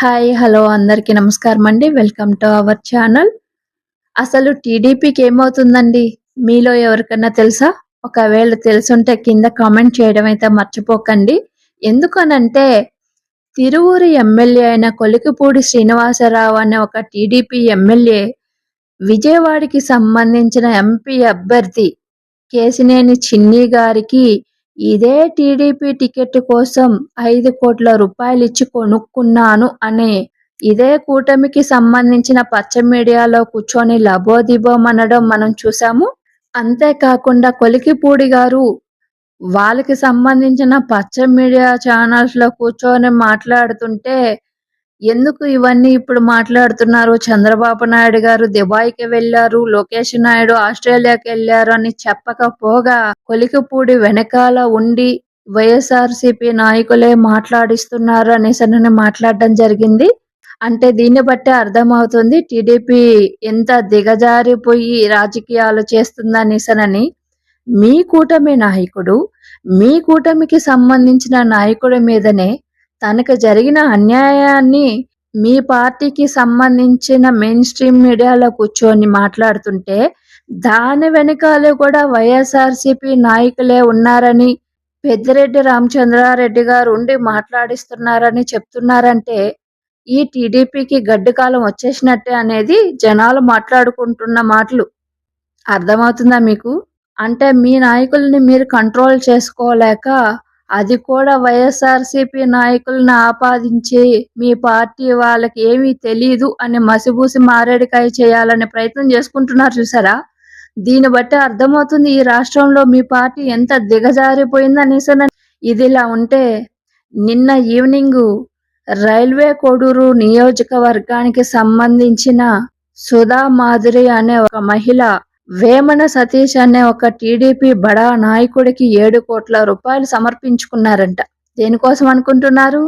Hi hello అందరికీ నమస్కారం అండి. వెల్కమ్ టు అవర్ ఛానల్ అసలు టీడీపీకి ఏమవుతుందండి? మీలో ఎవరికన్నా తెలుసా? ఒకవేళ తెలుసుంటే కింద కామెంట్ చేయడం అయితే మర్చిపోకండి. ఎందుకనంటే తిరువూరు ఎమ్మెల్యే అయిన కొలికిపూడి శ్రీనివాసరావు అనే ఒక టీడీపీ ఎమ్మెల్యే విజయవాడకి సంబంధించిన ఎంపీ అభ్యర్థి కేసినేని చిన్ని గారికి ఇదే టీడీపీ టికెట్ కోసం ఐదు కోట్ల రూపాయలు ఇచ్చి కొనుక్కున్నాను అనే. ఇదే కూటమికి సంబంధించిన పచ్చ మీడియాలో కూర్చొని లబోదిబోమనడం మనం చూసాము అంతేకాకుండా కొలికిపూడి గారు వాళ్ళకి సంబంధించిన పచ్చ మీడియా ఛానల్స్లో కూర్చొని మాట్లాడుతుంటే ఎందుకు ఇవన్నీ ఇప్పుడు మాట్లాడుతున్నారు? చంద్రబాబు నాయుడు గారు దుబాయ్కి వెళ్ళారు లోకేష్ నాయుడు ఆస్ట్రేలియాకి వెళ్ళారు అని చెప్పకపోగా కొలికిపూడి వెనకాల ఉండి వైఎస్ఆర్సీపీ నాయకులే మాట్లాడిస్తున్నారు అనేసి అని మాట్లాడడం జరిగింది. అంటే దీన్ని బట్టి అర్థమవుతుంది టీడీపీ ఎంత దిగజారిపోయి రాజకీయాలు చేస్తుందనేసనని మీ కూటమి నాయకుడు మీ కూటమికి సంబంధించిన నాయకుడి మీదనే తనకు జరిగిన అన్యాయాన్ని మీ పార్టీకి సంబంధించిన మెయిన్ స్ట్రీమ్ మీడియాలో కూర్చొని మాట్లాడుతుంటే దాని వెనకాల కూడా వైఎస్ఆర్సీపీ నాయకులే ఉన్నారని పెద్దిరెడ్డి రామచంద్రారెడ్డి గారు ఉండి మాట్లాడిస్తున్నారని చెప్తున్నారంటే ఈ టీడీపీకి గడ్డి కాలం వచ్చేసినట్టే అనేది జనాలు మాట్లాడుకుంటున్న మాటలు. అర్థమవుతుందా మీకు? అంటే మీ నాయకుల్ని మీరు కంట్రోల్ చేసుకోలేక అది కూడా వైఎస్ఆర్సీపీ నాయకులను ఆపాదించి మీ పార్టీ వాళ్ళకి ఏమీ తెలియదు అని మసిబూసి మారేడికాయ చేయాలనే ప్రయత్నం చేసుకుంటున్నారు చూసారా? దీన్ని బట్టి అర్థమవుతుంది ఈ రాష్ట్రంలో మీ పార్టీ ఎంత దిగజారిపోయింది ఇది ఇదిలా ఉంటే నిన్న ఈవినింగ్ రైల్వే కోడూరు నియోజకవర్గానికి సంబంధించిన సుధా మాధురి అనే ఒక మహిళ వేమన సతీష్ అనే ఒక టీడీపీ బడా నాయకుడికి ఏడు కోట్ల రూపాయలు సమర్పించుకున్నారంట. దేనికోసం అనుకుంటున్నారు?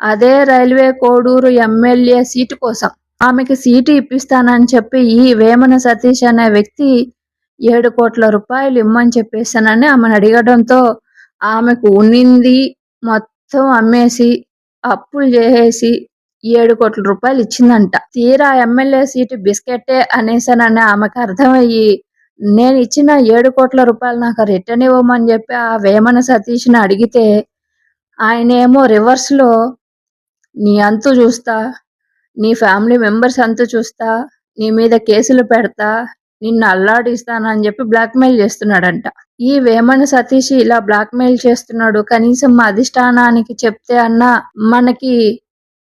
అదే రైల్వే కోడూరు ఎమ్మెల్యే సీటు కోసం. ఆమెకి సీటు ఇప్పిస్తానని చెప్పి ఈ వేమన సతీష్ అనే వ్యక్తి ఏడు కోట్ల రూపాయలు ఇమ్మని చెప్పేసానని ఆమెను అడగడంతో ఆమెకు ఉన్నింది మొత్తం అమ్మేసి అప్పులు చేసేసి ఏడు కోట్ల రూపాయలు ఇచ్చిందంట. తీరా ఎమ్మెల్యే సీటు బిస్కెట్టే అనేసానని ఆమెకు అర్థమయ్యి నేను ఇచ్చిన ఏడు కోట్ల రూపాయలు నాకు రిటర్న్ ఇవ్వమని చెప్పి ఆ వేమన సతీష్ని అడిగితే ఆయనేమో రివర్స్లో నీ అంతు చూస్తా నీ ఫ్యామిలీ మెంబర్స్ అంతు చూస్తా నీ మీద కేసులు పెడతా నిన్ను అల్లాడిస్తానని చెప్పి బ్లాక్మెయిల్ చేస్తున్నాడంట. ఈ వేమన సతీష్ ఇలా బ్లాక్మెయిల్ చేస్తున్నాడు కనీసం మా అధిష్టానానికి చెప్తే అన్నా మనకి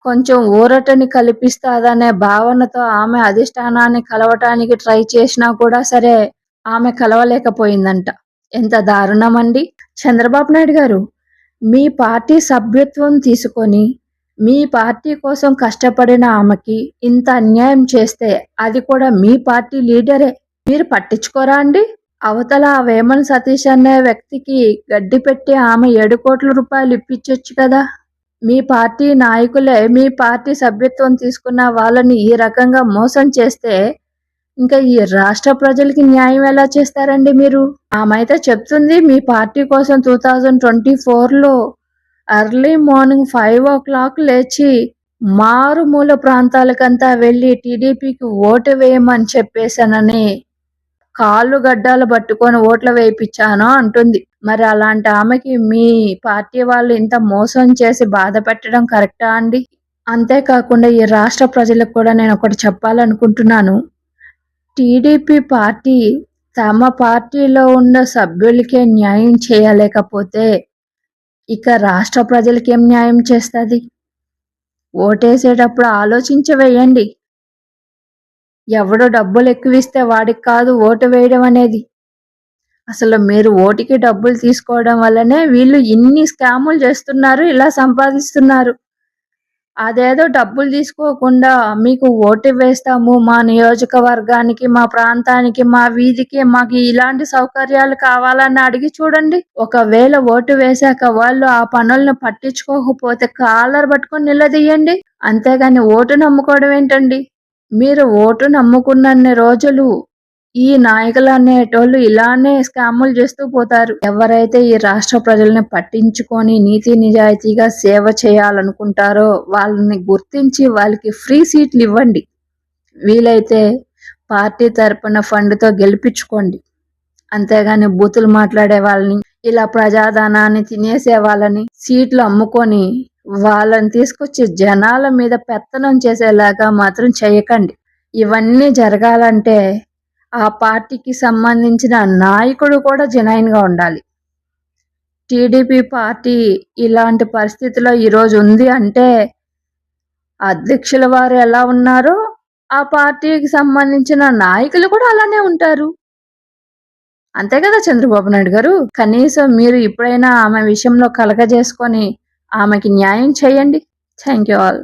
కొంచెం ఊరటని కల్పిస్తాదనే భావనతో ఆమె అధిష్టానాన్ని కలవటానికి ట్రై చేసినా కూడా సరే ఆమె కలవలేకపోయిందంట. ఎంత దారుణమండి? చంద్రబాబు నాయుడు గారు మీ పార్టీ సభ్యత్వం తీసుకొని మీ పార్టీ కోసం కష్టపడిన ఆమెకి ఇంత అన్యాయం చేస్తే అది కూడా మీ పార్టీ లీడరే. మీరు పట్టించుకోరా అండి? అవతల వేమన్ సతీష్ అనే వ్యక్తికి గడ్డి పెట్టి ఆమె ఏడు కోట్ల రూపాయలు ఇప్పించవచ్చు కదా. మీ పార్టీ నాయకులే మీ పార్టీ సభ్యత్వం తీసుకున్న వాళ్ళని ఈ రకంగా మోసం చేస్తే ఇంకా ఈ రాష్ట్ర ప్రజలకి న్యాయం ఎలా చేస్తారండి మీరు? ఆమె అయితే చెప్తుంది మీ పార్టీ కోసం టూ థౌజండ్ ట్వంటీ ఫోర్లో early morning five o'clock లేచి మారుమూల ప్రాంతాలకంతా వెళ్ళి టీడీపీకి ఓటు వేయమని చెప్పేశానని కాళ్ళు గడ్డాలు పట్టుకొని ఓట్లు వేయించాను అంటుంది. మరి అలాంటి ఆమెకి మీ పార్టీ వాళ్ళు ఇంత మోసం చేసి బాధ పెట్టడం కరెక్టా అండి? అంతేకాకుండా ఈ రాష్ట్ర ప్రజలకు కూడా నేను ఒకటి చెప్పాలనుకుంటున్నాను. టీడీపీ పార్టీ తమ పార్టీలో ఉన్న సభ్యులకే న్యాయం చేయలేకపోతే ఇక రాష్ట్ర ప్రజలకేం న్యాయం చేస్తుంది? ఓటేసేటప్పుడు ఆలోచించి వేయండి ఎవడు డబ్బులు ఎక్కువిస్తే వాడికి కాదు ఓటు వేయడం అనేది. అసలు మీరు ఓటుకి డబ్బులు తీసుకోవడం వల్లనే వీళ్ళు ఇన్ని స్కాములు చేస్తున్నారు ఇలా సంపాదిస్తున్నారు. అదేదో డబ్బులు తీసుకోకుండా మీకు ఓటు వేస్తాము మా నియోజకవర్గానికి మా ప్రాంతానికి మా వీధికి మాకు ఇలాంటి సౌకర్యాలు కావాలని అడిగి చూడండి. ఒకవేళ ఓటు వేశాక వాళ్ళు ఆ పనులను పట్టించుకోకపోతే కాలర్ పట్టుకొని నిలదీయండి. అంతేగాని ఓటు నమ్ముకోవడం ఏంటండి? మీరు ఓటు నమ్ముకున్నన్ని రోజులు ఈ నాయకులు అనేటోళ్ళు ఇలానే స్కాములు చేస్తూ పోతారు. ఎవరైతే ఈ రాష్ట్ర ప్రజల్ని పట్టించుకొని నీతి నిజాయితీగా సేవ చేయాలనుకుంటారో వాళ్ళని గుర్తించి వాళ్ళకి ఫ్రీ సీట్లు ఇవ్వండి. వీలైతే పార్టీ తరపున ఫండ్తో గెలిపించుకోండి. అంతేగాని బూతులు మాట్లాడే వాళ్ళని ఇలా ప్రజాధనాన్ని తినేసే వాళ్ళని సీట్లు అమ్ముకొని వాళ్ళని తీసుకొచ్చి జనాల మీద పెత్తనం చేసేలాగా మాత్రం చేయకండి. ఇవన్నీ జరగాలంటే ఆ పార్టీకి సంబంధించిన నాయకుడు కూడా జెనైన్గా ఉండాలి. టీడీపీ పార్టీ ఇలాంటి పరిస్థితిలో ఈరోజు ఉంది అంటే అధ్యక్షుల వారు ఎలా ఉన్నారో ఆ పార్టీకి సంబంధించిన నాయకులు కూడా అలానే ఉంటారు. అంతే కదా చంద్రబాబు నాయుడు గారు? కనీసం మీరు ఇప్పుడైనా ఆమె విషయంలో కలగజేసుకొని ఆమెకి న్యాయం చేయండి. Thank you all.